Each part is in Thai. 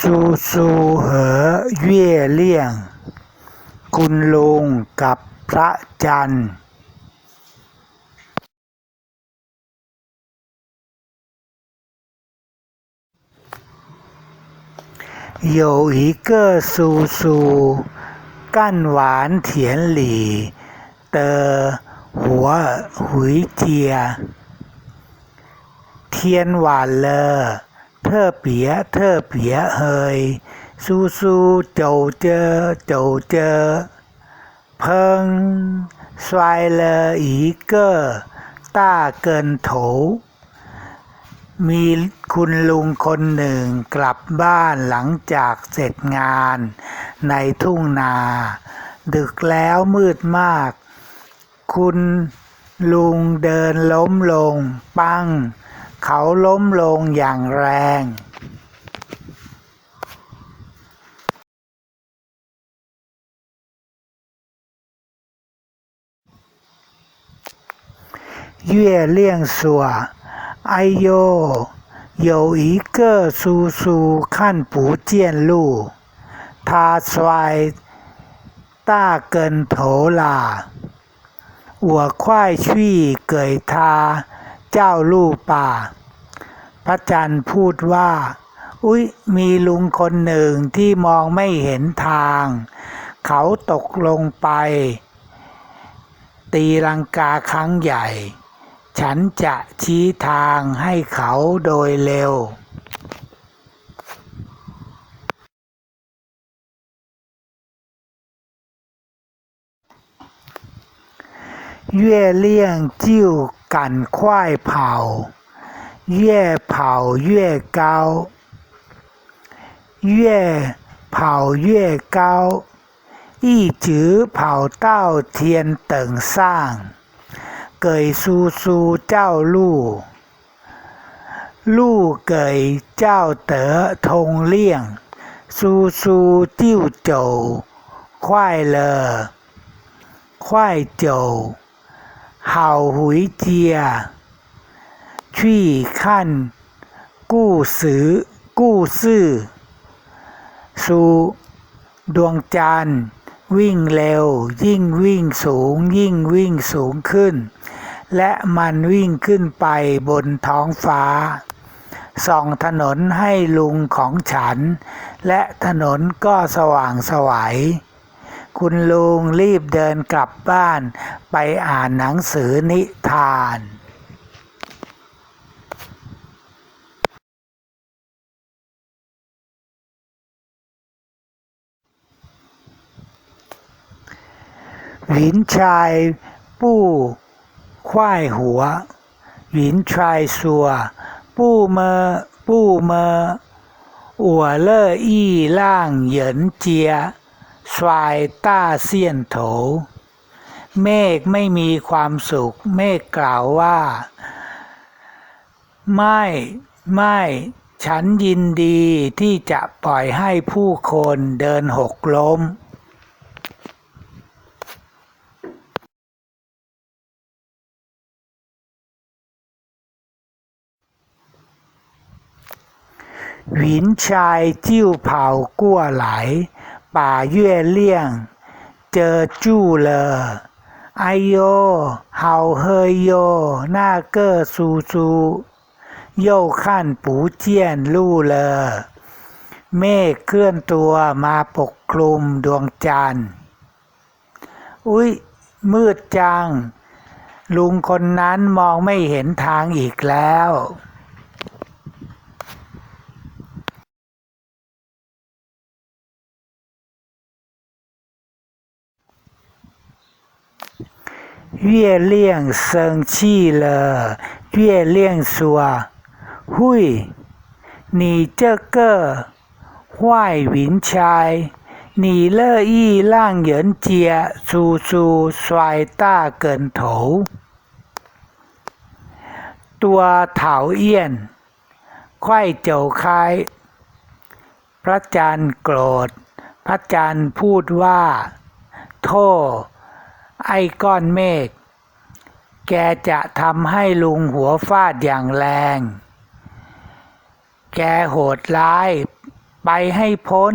ซูซูเหอเย่เลี่ยง คุณลุงกับพระจันทร์ 有一个叔叔干完田里的活儿回家，天晚了， เธอเปียเธอเปียเฮยสู้สู้เจ้าเจอเจ้าเจอ เพิงสวายเลออีเกอร์ต้าเกินโถ มีคุณลุงคนหนึ่งกลับบ้านหลังจากเสร็จงานในทุ่งนา ดึกแล้วมืดมาก คุณลุงเดินล้มลง ปัง เขาล้มลงอย่างแรง 月亮说：“哎呦，有一个叔叔看不见路，他摔大跟头啦！我快去给他 เจ้าลู่ป่า พระจันทร์พูดว่า อุ๊ย มีลุงคนหนึ่งที่มองไม่เห็นทาง เขาตกลงไป ตีลังกาครั้งใหญ่ ฉันจะชี้ทางให้เขาโดยเร็ว 月亮就赶快跑，越跑越高，越跑越高，一直跑到天顶上。给叔叔照路，路给照得通亮，叔叔就走快了，快走，好回家去看故事故事สือดวงจันทร์วิ่งเร็ว ยิ่งวิ่งสูง ยิ่งวิ่งสูงขึ้น และมันวิ่งขึ้นไปบนท้องฟ้า ส่องถนนให้ลุงของฉัน และถนนก็สว่างสวยัย คุณลุงรีบเดินกลับบ้าน ไปอ่านหนังสือนิทานหวินชายปู้ควายหัวหวินชายสัว ปู้เมอปู้เมออัวเล่ออี้ล่างเหยินเจีย ฝ่ายต้าเซียนโถ เมฆไม่มีความสุข เมฆกล่าวว่า ไม่ไม่ฉันยินดีที่จะปล่อยให้ผู้คนเดินหกล้ม หวินชายจิ้วเผากั้วไหล ป่าเย่เลี่ยง เจอจู้เลอไอโย เห่าเฮยโย หน้าเกอสูซูโยขั้นปูเจียนลู่เลอ เมฆเคลื่อนตัวมาปกคลุมดวงจันทร์ อุ๊ย มืดจัง ลุงคนนั้นมองไม่เห็นทางอีกแล้ว 月亮生气了，月亮说：“喂，你这个坏云彩，你乐意让人家叔叔摔大跟头？多讨厌！快走开！”พระจันทร์โกรธ พระจันทร์พูดว่า โทษ ไอ้ก้อนเมฆแกจะทำให้ลุงหัวฟาดอย่างแรง แกโหดร้ายไปให้พ้น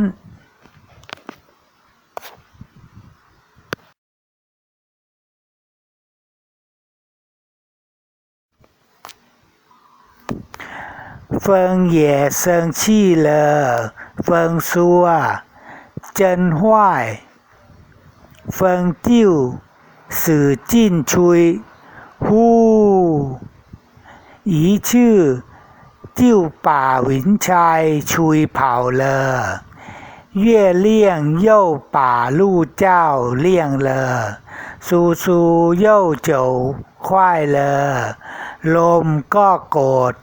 Vâng ye sơn chi lờ Vâng xua Chân hoài Vâng tiêu Sử สื่อจิ้นชุยฮู้อีชื่อ จิ้วป่าหวินชายชุยเผาเลอเย่เลี่ยงเย่าป่าลู่เจ้าเลี่ยงเลอซูซูเย่าเจ้ลมก็โกรธ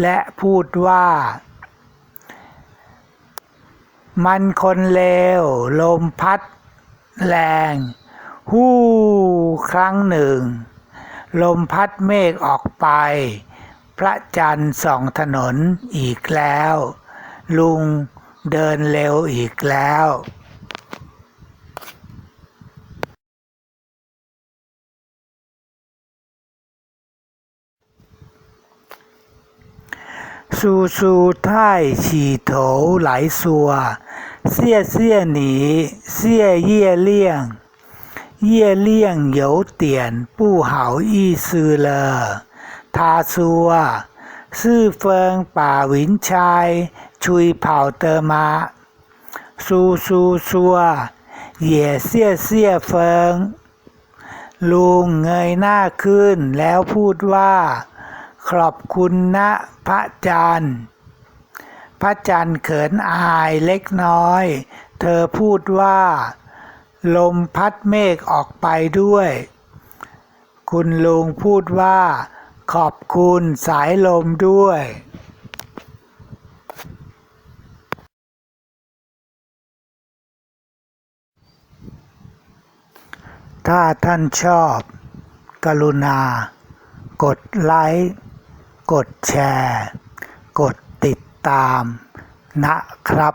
และพูดว่า มันคนเลวลมพัดแรง หู้ครั้งหนึ่ง ลมพัดเมฆออกไป พระจันทร์ส่องถนนอีกแล้ว ลุงเดินเร็วอีกแล้วสูสูท่ายฉีโถไหลสัว เสี้ยเสียหนี เสียเยี่ยเลี่ยง 月亮有点不好意思了。他说：“是风把云彩吹跑的吗？”叔叔说：“也谢谢风。”ลุงเงยหน้าขึ้นแล้วพูดว่า ขอบคุณนะพระจันทร์ พระจันทร์เขินอายเล็กน้อย เธอพูดว่า ลมพัดเมฆออกไปด้วย คุณลุงพูดว่า ขอบคุณสายลมด้วย ถ้าท่านชอบ กรุณา กดไลค์ กดแชร์ กดติดตามนะครับ